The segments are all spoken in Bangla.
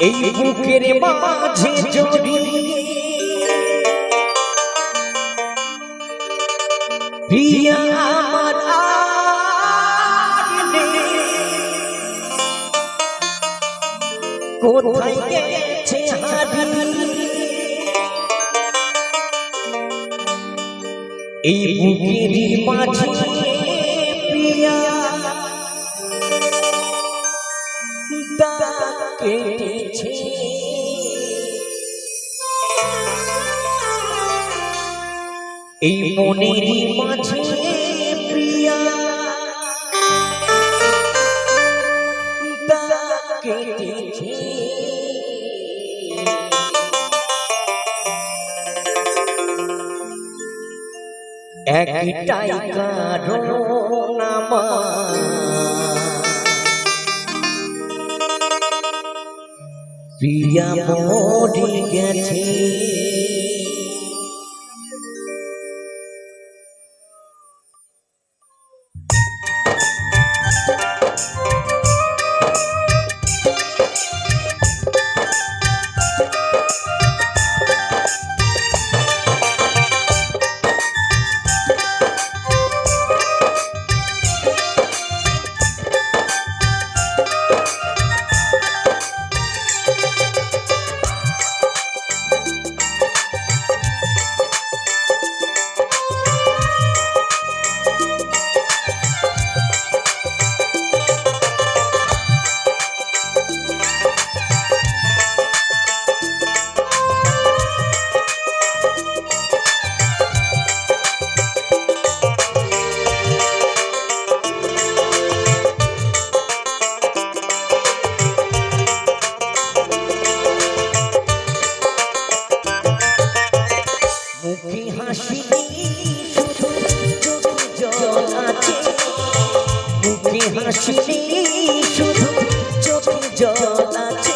এই বুকের মাঝে জড়িয়ে প্রিয়া আমার আর নেই। কোথায় গেছে হারিয়ে এই বুকের মাঝে প্রিয়া দাগ কেটেছে। এই মনের মাঝে প্রিয়া কেটেছে। একটাই কারণ আমার প্রিয়া মরি গেছে। মুখে হাসি শুধু চোখে জল আছে। মুখে হাসি শুধু চোখে জল আছে।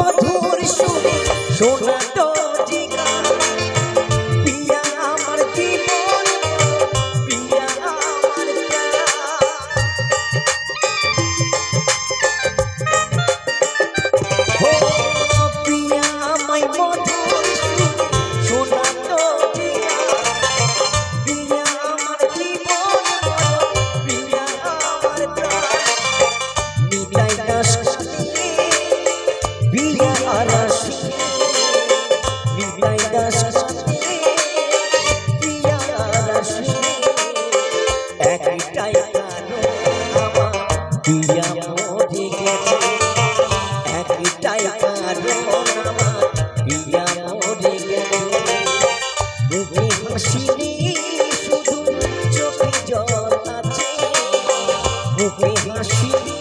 মধুর সুরে শোনা একটাই কারণ আমার, দিয়া মরে গেছে। একটাই কারণ আমার, দিয়া মরে গেছে। বুকে হাসিনি শুধু চোখে জল আছে। বুকে হাসিনি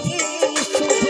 শুধু